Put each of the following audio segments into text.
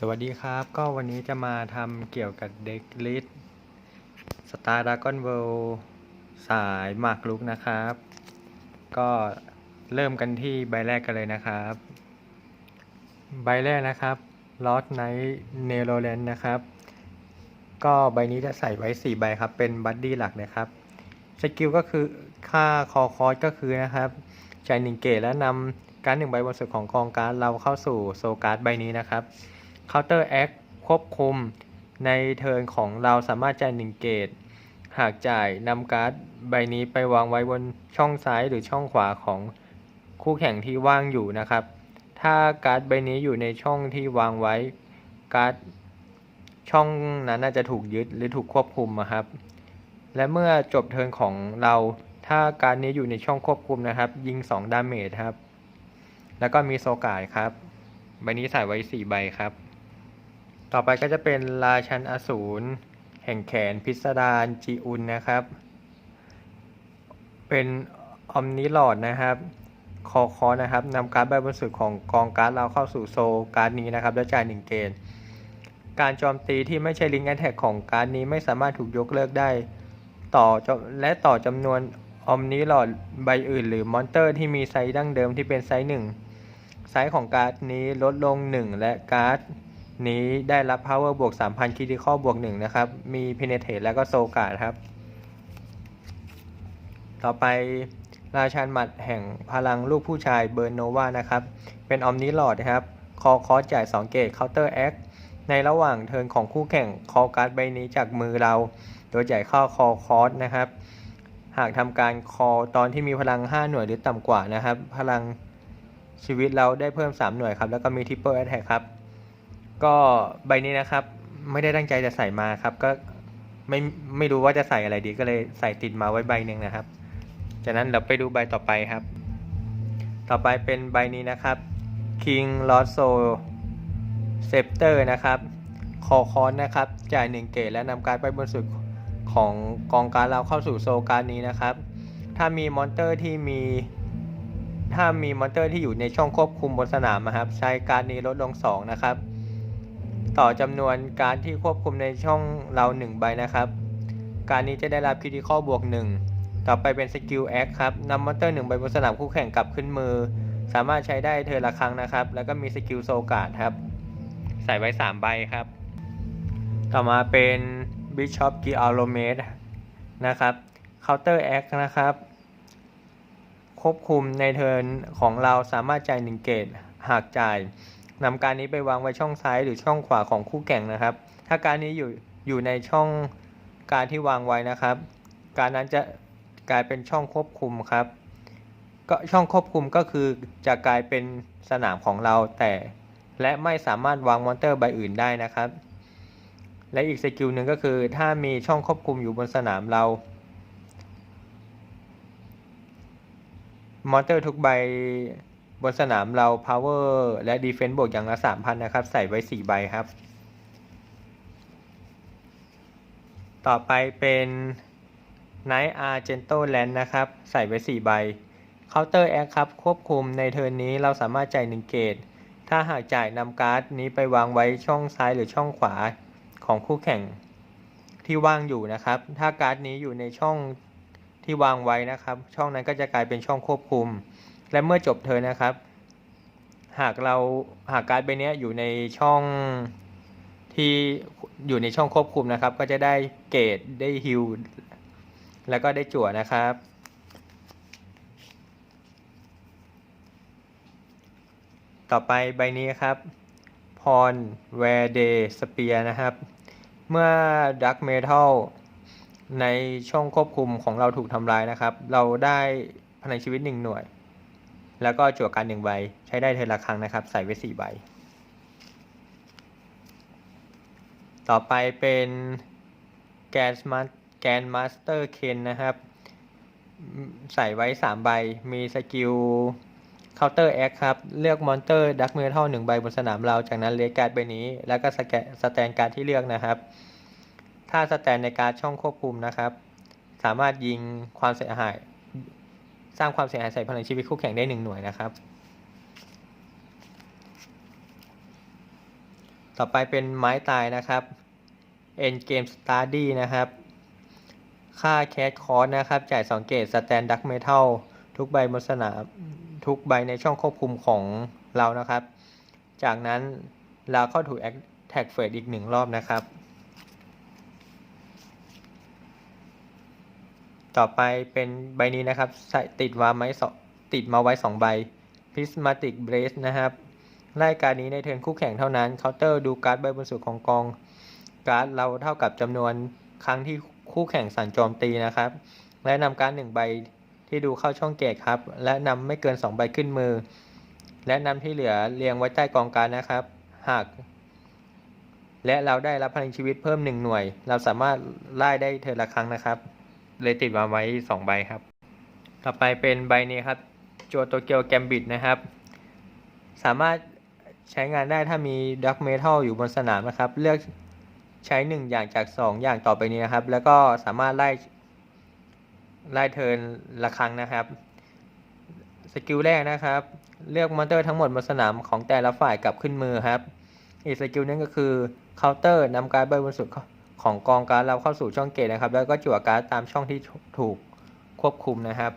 สวัสดีครับ ก็วันนี้จะมาทำเกี่ยวกับเด็กลิสสตาร์ดากอนเวลสายหมากรุกนะครับ ก็เริ่มกันที่ใบแรกกันเลยนะครับ ใบแรกนะครับลอสไนท์เนโรแลนด์นะครับ ก็ใบนี้จะใส่ไว้ 4 ใบครับ เป็นบัดดี้หลักนะครับสกิลก็คือค่าคอคอร์สก็คือนะครับจ่ายหนึ่งเกตและนำการหนึ่งใบบนสุดของกองการดเราเข้าสู่โซการ์ดใบนี้นะครับ Counter Act ควบคุม ในเทิร์นของเราสามารถจ่ายหนึ่งเกตหากจ่ายนำการ์ดใบนี้ไปวางไว้บนช่องซ้ายหรือช่องขวาของคู่แข่งที่ว่างอยู่นะครับ ถ้าการ์ดใบนี้อยู่ในช่องที่วางไว้การ์ดช่องนั้นน่าจะถูกยึดหรือถูกควบคุมอะครับ และเมื่อจบเทิร์นของเรา ถ้าการดนี้อยู่ในช่องควบคุมนะครับ ยิง 2 ดาเมจครับ แล้วก็มีโซกาดครับ ใบนี้ใส่ไว้ 4 ใบครับ ต่อไปก็จะเป็นราชันอสูรแห่งแขนพิสดารจีอุนนะครับ เป็นออมนิลอดนะครับคอคอนะครับนำการ์ดใบบนสุดของกองการ์ดเราเข้าสู่โซการ์ดนี้นะครับแล้วจ่ายหนึ่งเกณฑ์การโจมตีที่ไม่ใช่ลิงก์แอทแทกของการ์ดนี้ไม่สามารถถูกยกเลิกได้ ต่อและต่อจำนวนออมนิลอดใบอื่น หรือมอนเตอร์ที่มีไซส์ดั้งเดิมที่เป็นไซส์หนึ่งไซส์ของการ์ดนี้ลดลง 1 และการ์ด นี้ได้รับ power บวก 3,000 critical บวก 1 นะครับ มี penetrate แล้วก็โซกาดครับ ต่อไปราชันหมัดแห่งพลังลูกผู้ชายเบิร์โนวานะครับ เป็นออมนิลอดนะครับ คอคอสจ่าย 2 เกตเคาน์เตอร์แอคในระหว่างเทิร์นของคู่แข่งคอการ์ดใบนี้จากมือเรา โดยจ่ายเข้าคอคอสนะครับ หากทำการคอตอนที่มีพลัง 5 หน่วยหรือต่ำกว่านะครับ พลังชีวิตเราได้เพิ่ม 3 หน่วยครับ แล้วก็มีทิปเปิลแอทแทกครับ ก็ใบนี้นะครับ ไม่ได้ตั้งใจจะใส่มาครับ ก็ไม่ไม่รู้ว่าจะใส่อะไรดีก็เลยใส่ติดมาไว้ใบหนึ่งนะครับ จากนั้นเราไปดูใบต่อไปครับ ต่อไปเป็นใบนี้นะครับ King l o s s o Scepter นะครับคอคอนนะครับ จ่ายหนึ่งเกตและนำการไปบนสุดของกองการเราเข้าสู่โซการนี้นะครับ ถ้ามีมอนเตอร์ที่มี ถ้ามีมอนเตอร์ที่อยู่ในช่องควบคุมบนสนามนะครับ ใช้การนี้ลดลง2นะครับ ต่อจำนวนการที่ควบคุมในช่องเรา 1 ใบนะครับ การนี้จะได้รับคิติคอบวก 1 ต่อไปเป็นสกิลแอคครับนำมอนเตอร์หนึ่งใบบนสนามคู่แข่งกลับขึ้นมือ สามารถใช้ได้เธอละครั้งนะครับ แล้วก็มีสกิลโซกาดครับ ใส่ไว้ 3 ใบครับ ต่อมาเป็น Bishop g i a l o m e d นะครับ Counter Act นะครับควบคุมในเทิร์นของเราสามารถจ่ายหนึ่งเกตหากจ่าย นำการนี้ไปวางไว้ช่องซ้ายหรือช่องขวาของคู่แข่งนะครับ ถ้าการนี้อยู่อยู่ในช่องการที่วางไว้นะครับ การนั้นจะกลายเป็นช่องควบคุมครับ ก็ช่องควบคุมก็คือจะกลายเป็นสนามของเราแต่ และไม่สามารถวางมอนเตอร์ใบอื่นได้นะครับ และอีกสกิลหนึ่งก็คือ ถ้ามีช่องควบคุมอยู่บนสนามเรา มอนเตอร์ทุกใบ บนสนามเรา power และ defense บวกอย่างละ3,000 นะครับ ใส่ไว้ 4 ใบครับ ต่อไปเป็น knight Argento Land นะครับ ใส่ไว้ 4 ใบ Counter Act ครับ ควบคุมในเทิร์นนี้เราสามารถจ่าย1เกต ถ้าหากจ่ายนำการ์ดนี้ไปวางไว้ช่องซ้ายหรือช่องขวาของคู่แข่งที่ว่างอยู่นะครับ ถ้าการ์ดนี้อยู่ในช่องที่วางไว้นะครับ ช่องนั้นก็จะกลายเป็นช่องควบคุม และเมื่อจบเทิร์นนะครับ หากเราหากการ์ดใบนี้อยู่ในช่องที่อยู่ในช่องควบคุมนะครับ ก็จะได้เกรดได้ฮิลแล้วก็ได้จั่วนะครับ ต่อไปใบนี้ครับพรแวรเดสเปียนะครับ เมื่อดักเมทัลในช่องควบคุมของเราถูกทำลายนะครับ เราได้พลังชีวิตหนึ่งหน่วย แล้วก็จั่วการหนึ่งใบ ใช้ได้เทละครั้งนะครับ ใส่ไว้สี่ใบ ต่อไปเป็นแกนมาแกนมาสเตอร์เคนนะครับ ใส่ไว้3ใบ มีสกิล Counter Act คครับ เลือกมอนเตอร์ดักเมทัลหนึ่งใบบนสนามเรา จากนั้นเลือกการ์ดใบนี้ แล้วก็สแกสแตนการ์ดที่เลือกนะครับ ถ้าสแตนในการดช่องควบคุมนะครับ สามารถยิงความเสียหาย สร้างความเสียหายใส่พลังชีวิตคู่แข่งได้หนึ่งหน่วยนะครับ ต่อไปเป็นไม้ตายนะครับ End Game Study นะครับ ค่าแคสคอร์สนะครับ จ่าย2เกตสแตนดักเมทัลทุกใบบนสนามทุกใบในช่องควบคุมของเรานะครับ จากนั้นเราเข้าถูกแท็กเฟสอีกหนึ่งรอบนะครับ ต่อไปเป็นใบนี้นะครับใส่ติดวาไม้สองติดมาไว้ 2 ใบ Prismatic Brace นะครับไล่การนี้ในเทิร์นคู่แข่งเท่านั้นเคาน์เตอร์ดูการ์ดใบบนสุดของกอง การ์ดเราเท่ากับจำนวนครั้งที่คู่แข่งสั่นโจมตีนะครับ และนำการ์ดหนึ่งใบที่ดูเข้าช่องเกตครับ และนำไม่เกิน 2 ใบขึ้นมือ และนำที่เหลือเรียงไว้ใต้กองการดนะครับ หาก และเราได้รับพลังชีวิตเพิ่ม 1 หน่วย เราสามารถไล่ได้เทิร์นละครั้งนะครับ เลยติดมาไว้2ใบครับ ต่อไปเป็นใบนี้ครับโจโตเกียวแกมบิดนะครับ สามารถใช้งานได้ถ้ามีดักเมทัลอยู่บนสนามนะครับ เลือกใช้ 1 อย่างจาก 2 อย่างต่อไปนี้นะครับ แล้วก็สามารถไล่ไล่เทินละครั้งนะครับ สกิลแรกนะครับ เลือกมอนเตอร์ทั้งหมดบนสนามของแต่ละฝ่ายกลับขึ้นมือครับ อีกสกิลนึงก็คือเคาน์เตอร์นำการ์ดใบบนสุด ของกองการ์ดเราเข้าสู่ช่องเกตนะครับ แล้วก็จั่วการ์ดตามช่องที่ถูกควบคุมนะครับ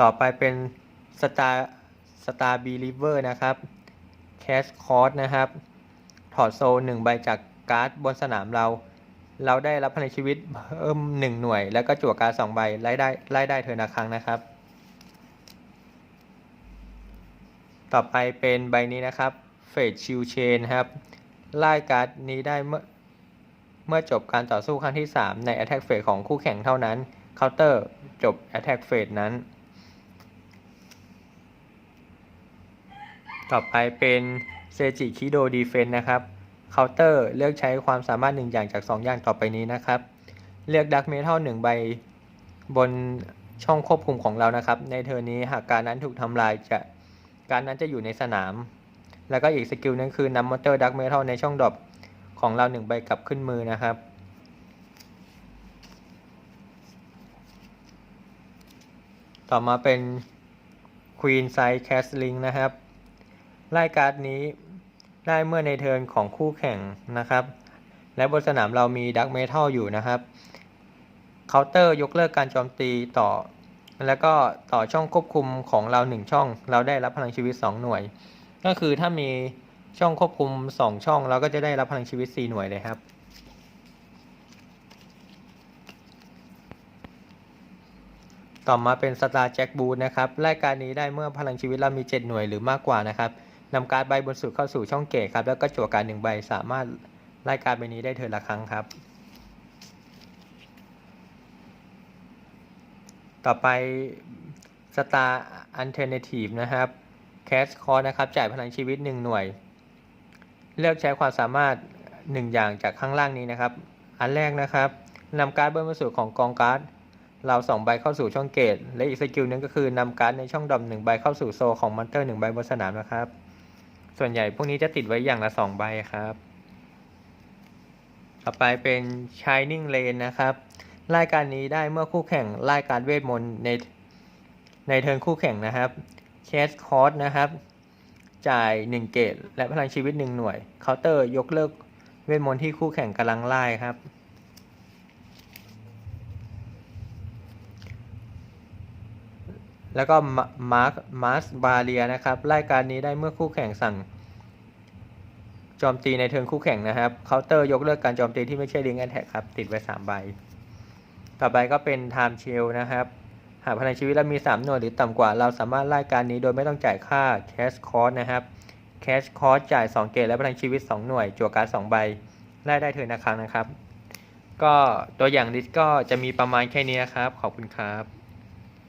ต่อไปเป็น Star Star Believer นะครับ Cash Cost นะครับ ถอดโซหนึ่งใบจากการ์ดบนสนามเรา เราได้รับพลังชีวิตเพิ่มหนึ่งหน่วย แล้วก็จั่วการ์ดสองใบไล่ได้ไล่ได้เทิร์นละครั้งนะครับ ต่อไปเป็นใบนี้นะครับ Fate Shield Chain ครับไล่การ์ดนี้ได้เมื่อเมื่อจบการต่อสู้ครั้งที่ 3 ใน Attack Phase ของคู่แข่งเท่านั้น Counter จบ Attack Phase นั้น ต่อไปเป็นเซจิคิโดดีเฟนนะครับเคาน์เตอร์เลือกใช้ความสามารถหนึ่งอย่างจาก 2 อย่างต่อไปนี้นะครับ เลือกดักเมทัลหนึ่งใบบนช่องควบคุมของเรานะครับ ในเทอร์นี้หากการนั้นถูกทำลายจะการนั้นจะอยู่ในสนาม แล้วก็อีกสกิลนึงคือนำมอเตอร์ดักเมทัลในช่องดรอปของเราหนึ่งใบกลับขึ้นมือนะครับต่อมาเป็น Queen Size Castling นะครับ ไล่การ์ดนี้ได้เมื่อในเทิร์นของคู่แข่งนะครับ และบนสนามเรามีดักเมทัลอยู่นะครับเคาน์เตอร์ยกเลิกการโจมตีต่อ แล้วก็ต่อช่องควบคุมของเรา 1 ช่อง เราได้รับพลังชีวิต 2 หน่วย ก็คือถ้ามีช่องควบคุม 2 ช่องเราก็จะได้รับพลังชีวิต 4 หน่วยเลยครับ ต่อมาเป็นสตาร์แจ็คบูนนะครับรายการนี้ได้เมื่อพลังชีวิตเรามี 7 หน่วยหรือมากกว่านะครับนำการ์ดใบบนสุดเข้าสู่ช่องเกตครับ แล้วก็จั่วการหนึ่งใบสามารถไล่การใบนี้ได้เทิร์นละครั้งครับ ต่อไป Star Alternative นะครับ Cash Cost นะครับ จ่ายพลังชีวิต 1 หน่วย เลือกใช้ความสามารถ 1 อย่างจากข้างล่างนี้นะครับ อันแรกนะครับนำการ์ดบนสุดของกองการ์ดเราสองใบเข้าสู่ช่องเกต และอีกสกิลหนึงก็คือนำการ์ดในช่องดอมหนึ่งใบเข้าสู่โซของมอนเตอร์หนึ่งใบบนสนามนะครับ ส่วนใหญ่พวกนี้จะติดไว้อย่างละสองใบครับ ต่อไปเป็น Shining Lane นะครับรายการนี้ได้เมื่อคู่แข่งรายการเวทมนต์ในในเทิร์นคู่แข่งนะครับ Cash Cost นะครับ จ่าย 1 เกตและพลังชีวิต 1 หน่วย เคาน์เตอร์ยกเลิกเวทมนต์ที่คู่แข่งกำลังไล่ครับ แล้วก็มาร์คมาร์สบาเรียนะครับรายการนี้ได้เมื่อคู่แข่งสั่งโจมตีในเทิร์นคู่แข่งนะครับ เคาน์เตอร์ยกเลิกการโจมตีที่ไม่ใช่ลิงแอนแท็กครับ ติดไว้3ใบ ต่อไปก็เป็นไทม์เชลนะครับ หากพลังชีวิตเรามี 3 หน่วยหรือต่ำกว่า เราสามารถไล่การนี้โดยไม่ต้องจ่ายค่า Cash Cost นะครับ Cash Cost จ่าย 2 เกตและพลังชีวิต 2 หน่วย จั่วการ์ด2ใบไล่ได้เทิร์นละครั้งนะครับ ก็ตัวอย่างลิสต์ก็จะมีประมาณแค่นี้นะครับ ขอบคุณครับ